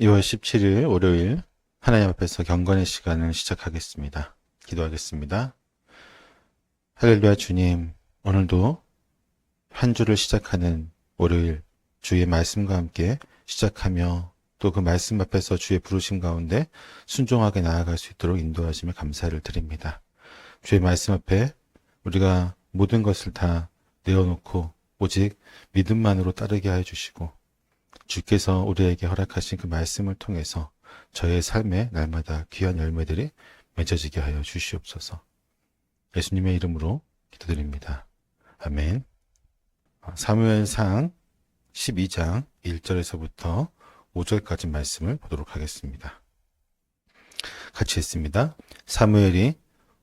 2월 17일 월요일 하나님 앞에서 경건의 시간을 시작하겠습니다. 기도하겠습니다. 할렐루야 주님, 오늘도 한 주를 시작하는 월요일 주의 말씀과 함께 시작하며 또 그 말씀 앞에서 주의 부르심 가운데 순종하게 나아갈 수 있도록 인도하시며 감사를 드립니다. 주의 말씀 앞에 우리가 모든 것을 다 내어놓고 오직 믿음만으로 따르게 해 주시고 주께서 우리에게 허락하신 그 말씀을 통해서 저의 삶에 날마다 귀한 열매들이 맺어지게 하여 주시옵소서. 예수님의 이름으로 기도드립니다. 아멘. 사무엘상 12장 1절에서부터 5절까지 말씀을 보도록 하겠습니다. 같이 했습니다. 사무엘이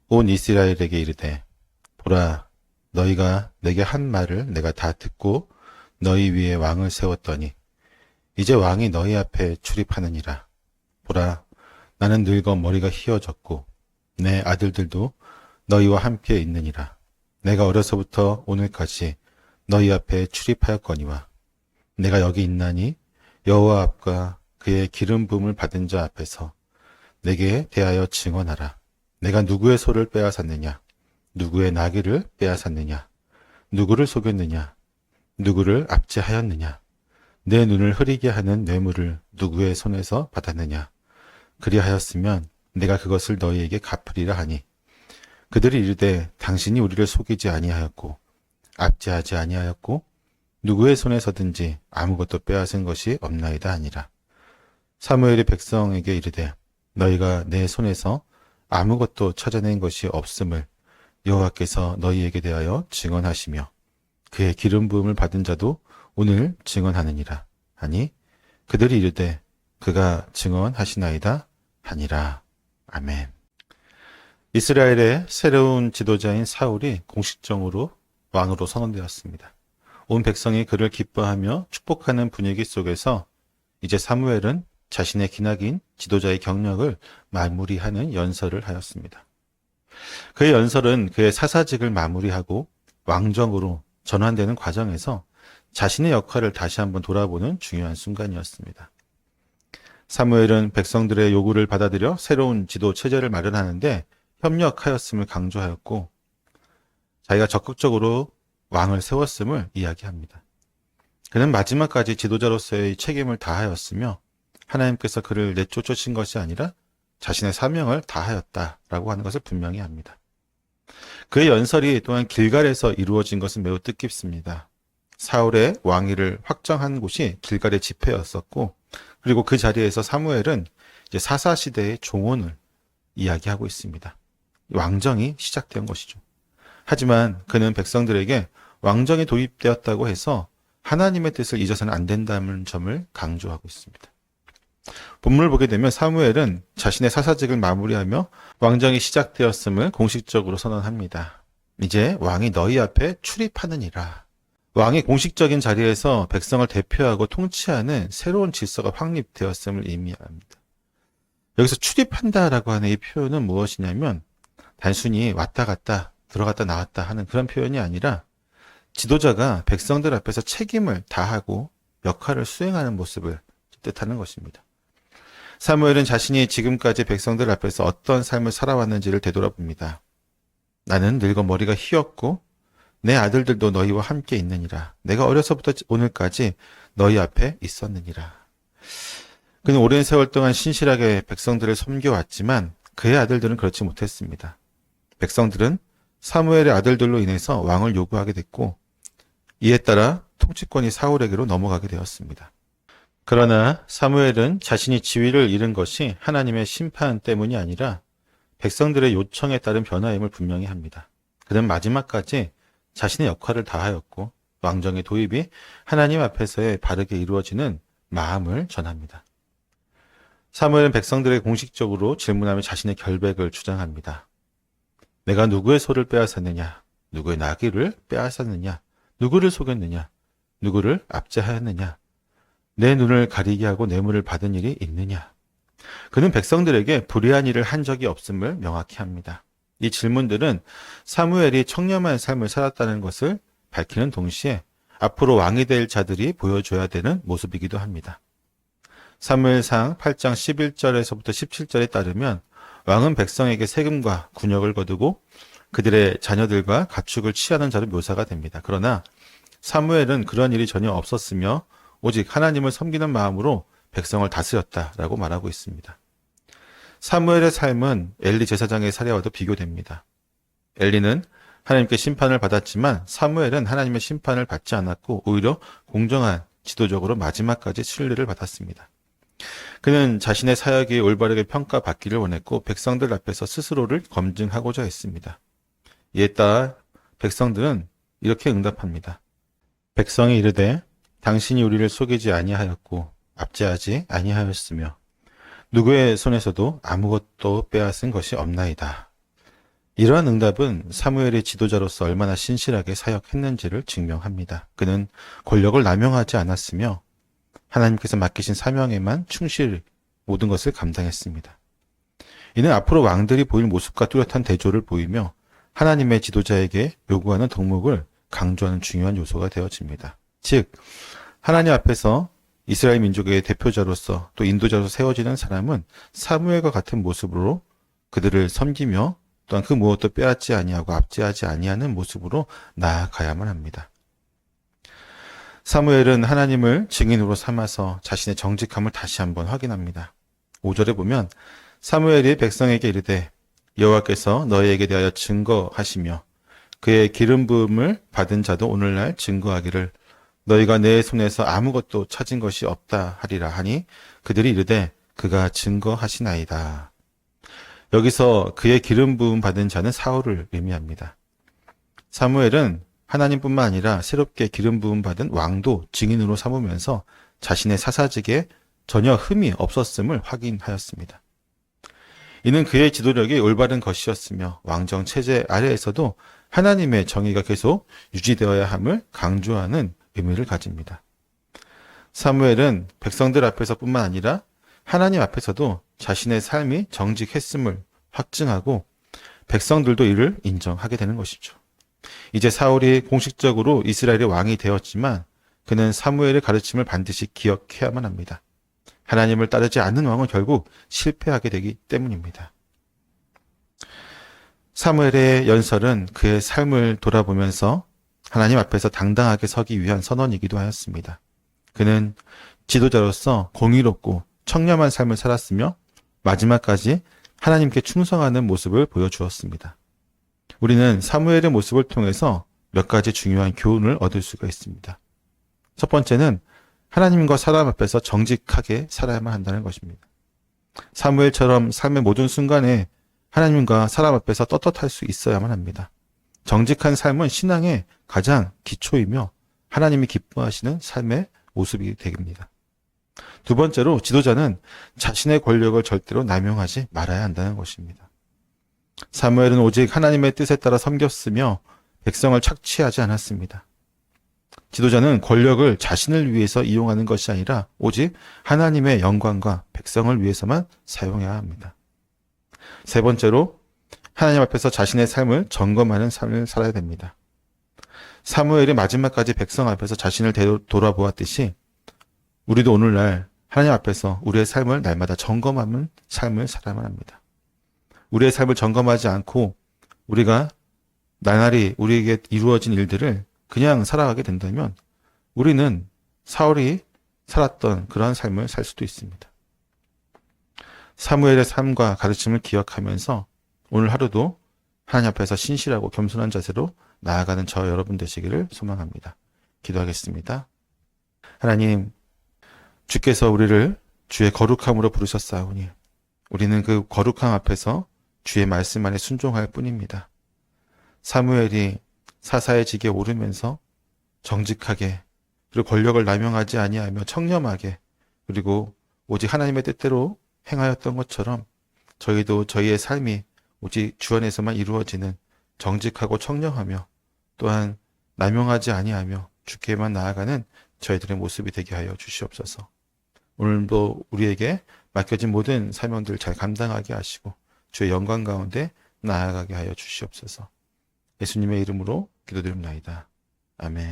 온 이스라엘에게 이르되 보라 너희가 내게 한 말을 내가 다 듣고 너희 위에 왕을 세웠더니 이제 왕이 너희 앞에 출입하느니라. 보라, 나는 늙어 머리가 휘어졌고 내 아들들도 너희와 함께 있느니라. 내가 어려서부터 오늘까지 너희 앞에 출입하였거니와 내가 여기 있나니 여호와 앞과 그의 기름 부음을 받은 자 앞에서 내게 대하여 증언하라. 내가 누구의 소를 빼앗았느냐? 누구의 나귀를 빼앗았느냐? 누구를 속였느냐? 누구를 압제하였느냐? 내 눈을 흐리게 하는 뇌물을 누구의 손에서 받았느냐? 그리하였으면 내가 그것을 너희에게 갚으리라 하니 그들이 이르되 당신이 우리를 속이지 아니하였고 압제하지 아니하였고 누구의 손에서든지 아무것도 빼앗은 것이 없나이다 아니라 사무엘이 백성에게 이르되 너희가 내 손에서 아무것도 찾아낸 것이 없음을 여호와께서 너희에게 대하여 증언하시며 그의 기름 부음을 받은 자도 오늘 증언하느니라 하니 그들이 이르되 그가 증언하시나이다 하니라 아멘. 이스라엘의 새로운 지도자인 사울이 공식적으로 왕으로 선언되었습니다. 온 백성이 그를 기뻐하며 축복하는 분위기 속에서 이제 사무엘은 자신의 기나긴 지도자의 경력을 마무리하는 연설을 하였습니다. 그의 연설은 그의 사사직을 마무리하고 왕정으로 전환되는 과정에서 자신의 역할을 다시 한번 돌아보는 중요한 순간이었습니다. 사무엘은 백성들의 요구를 받아들여 새로운 지도 체제를 마련하는데 협력하였음을 강조하였고 자기가 적극적으로 왕을 세웠음을 이야기합니다. 그는 마지막까지 지도자로서의 책임을 다하였으며 하나님께서 그를 내쫓으신 것이 아니라 자신의 사명을 다하였다라고 하는 것을 분명히 합니다. 그의 연설이 또한 길갈에서 이루어진 것은 매우 뜻깊습니다. 사울의 왕위를 확정한 곳이 길갈의 집회였었고 그리고 그 자리에서 사무엘은 이제 사사 시대의 종언을 이야기하고 있습니다. 왕정이 시작된 것이죠. 하지만 그는 백성들에게 왕정이 도입되었다고 해서 하나님의 뜻을 잊어서는 안 된다는 점을 강조하고 있습니다. 본문을 보게 되면 사무엘은 자신의 사사직을 마무리하며 왕정이 시작되었음을 공식적으로 선언합니다. 이제 왕이 너희 앞에 출입하느니라. 왕이 공식적인 자리에서 백성을 대표하고 통치하는 새로운 질서가 확립되었음을 의미합니다. 여기서 출입한다라고 하는 이 표현은 무엇이냐면 단순히 왔다 갔다 들어갔다 나왔다 하는 그런 표현이 아니라 지도자가 백성들 앞에서 책임을 다하고 역할을 수행하는 모습을 뜻하는 것입니다. 사무엘은 자신이 지금까지 백성들 앞에서 어떤 삶을 살아왔는지를 되돌아봅니다. 나는 늙어 머리가 휘었고 내 아들들도 너희와 함께 있느니라. 내가 어려서부터 오늘까지 너희 앞에 있었느니라. 그는 오랜 세월 동안 신실하게 백성들을 섬겨왔지만 그의 아들들은 그렇지 못했습니다. 백성들은 사무엘의 아들들로 인해서 왕을 요구하게 됐고 이에 따라 통치권이 사울에게로 넘어가게 되었습니다. 그러나 사무엘은 자신이 지위를 잃은 것이 하나님의 심판 때문이 아니라 백성들의 요청에 따른 변화임을 분명히 합니다. 그는 마지막까지 자신의 역할을 다하였고 왕정의 도입이 하나님 앞에서의 바르게 이루어지는 마음을 전합니다. 사무엘은 백성들의 공식적으로 질문하며 자신의 결백을 주장합니다. 내가 누구의 소를 빼앗았느냐? 누구의 나귀를 빼앗았느냐? 누구를 속였느냐? 누구를 압제하였느냐? 내 눈을 가리게 하고 뇌물을 받은 일이 있느냐? 그는 백성들에게 불의한 일을 한 적이 없음을 명확히 합니다. 이 질문들은 사무엘이 청렴한 삶을 살았다는 것을 밝히는 동시에 앞으로 왕이 될 자들이 보여줘야 되는 모습이기도 합니다. 사무엘상 8장 11절에서부터 17절에 따르면 왕은 백성에게 세금과 군역을 거두고 그들의 자녀들과 가축을 취하는 자로 묘사가 됩니다. 그러나 사무엘은 그런 일이 전혀 없었으며 오직 하나님을 섬기는 마음으로 백성을 다스렸다라고 말하고 있습니다. 사무엘의 삶은 엘리 제사장의 사례와도 비교됩니다. 엘리는 하나님께 심판을 받았지만 사무엘은 하나님의 심판을 받지 않았고 오히려 공정한 지도적으로 마지막까지 신뢰를 받았습니다. 그는 자신의 사역이 올바르게 평가받기를 원했고 백성들 앞에서 스스로를 검증하고자 했습니다. 이에 따라 백성들은 이렇게 응답합니다. 백성이 이르되 당신이 우리를 속이지 아니하였고 압제하지 아니하였으며 누구의 손에서도 아무것도 빼앗은 것이 없나이다. 이러한 응답은 사무엘의 지도자로서 얼마나 신실하게 사역했는지를 증명합니다. 그는 권력을 남용하지 않았으며 하나님께서 맡기신 사명에만 충실히 모든 것을 감당했습니다. 이는 앞으로 왕들이 보일 모습과 뚜렷한 대조를 보이며 하나님의 지도자에게 요구하는 덕목을 강조하는 중요한 요소가 되어집니다. 즉, 하나님 앞에서 이스라엘 민족의 대표자로서 또 인도자로 세워지는 사람은 사무엘과 같은 모습으로 그들을 섬기며 또한 그 무엇도 빼앗지 아니하고 압제하지 아니하는 모습으로 나아가야만 합니다. 사무엘은 하나님을 증인으로 삼아서 자신의 정직함을 다시 한번 확인합니다. 5절에 보면 사무엘이 백성에게 이르되 여호와께서 너희에게 대하여 증거하시며 그의 기름 부음을 받은 자도 오늘날 증거하기를 너희가 내 손에서 아무것도 찾은 것이 없다 하리라 하니 그들이 이르되 그가 증거하시나이다. 여기서 그의 기름 부음 받은 자는 사울을 의미합니다. 사무엘은 하나님뿐만 아니라 새롭게 기름 부음 받은 왕도 증인으로 삼으면서 자신의 사사직에 전혀 흠이 없었음을 확인하였습니다. 이는 그의 지도력이 올바른 것이었으며 왕정 체제 아래에서도 하나님의 정의가 계속 유지되어야 함을 강조하는 의미를 가집니다. 사무엘은 백성들 앞에서뿐만 아니라 하나님 앞에서도 자신의 삶이 정직했음을 확증하고 백성들도 이를 인정하게 되는 것이죠. 이제 사울이 공식적으로 이스라엘의 왕이 되었지만 그는 사무엘의 가르침을 반드시 기억해야만 합니다. 하나님을 따르지 않는 왕은 결국 실패하게 되기 때문입니다. 사무엘의 연설은 그의 삶을 돌아보면서 하나님 앞에서 당당하게 서기 위한 선언이기도 하였습니다. 그는 지도자로서 공의롭고 청렴한 삶을 살았으며 마지막까지 하나님께 충성하는 모습을 보여주었습니다. 우리는 사무엘의 모습을 통해서 몇 가지 중요한 교훈을 얻을 수가 있습니다. 첫 번째는 하나님과 사람 앞에서 정직하게 살아야만 한다는 것입니다. 사무엘처럼 삶의 모든 순간에 하나님과 사람 앞에서 떳떳할 수 있어야만 합니다. 정직한 삶은 신앙의 가장 기초이며 하나님이 기뻐하시는 삶의 모습이 되겠습니다. 두 번째로 지도자는 자신의 권력을 절대로 남용하지 말아야 한다는 것입니다. 사무엘은 오직 하나님의 뜻에 따라 섬겼으며 백성을 착취하지 않았습니다. 지도자는 권력을 자신을 위해서 이용하는 것이 아니라 오직 하나님의 영광과 백성을 위해서만 사용해야 합니다. 세 번째로 하나님 앞에서 자신의 삶을 점검하는 삶을 살아야 됩니다. 사무엘이 마지막까지 백성 앞에서 자신을 돌아보았듯이 우리도 오늘날 하나님 앞에서 우리의 삶을 날마다 점검하는 삶을 살아야만 합니다. 우리의 삶을 점검하지 않고 우리가 나날이 우리에게 이루어진 일들을 그냥 살아가게 된다면 우리는 사울이 살았던 그러한 삶을 살 수도 있습니다. 사무엘의 삶과 가르침을 기억하면서 오늘 하루도 하나님 앞에서 신실하고 겸손한 자세로 나아가는 저 여러분 되시기를 소망합니다. 기도하겠습니다. 하나님, 주께서 우리를 주의 거룩함으로 부르셨사오니 우리는 그 거룩함 앞에서 주의 말씀 안에 순종할 뿐입니다. 사무엘이 사사의 직에 오르면서 정직하게 그리고 권력을 남용하지 아니하며 청렴하게 그리고 오직 하나님의 뜻대로 행하였던 것처럼 저희도 저희의 삶이 오직 주 안에서만 이루어지는 정직하고 청렴하며 또한 남용하지 아니하며 주께만 나아가는 저희들의 모습이 되게 하여 주시옵소서. 오늘도 우리에게 맡겨진 모든 사명들 잘 감당하게 하시고 주의 영광 가운데 나아가게 하여 주시옵소서. 예수님의 이름으로 기도드립니다. 아멘.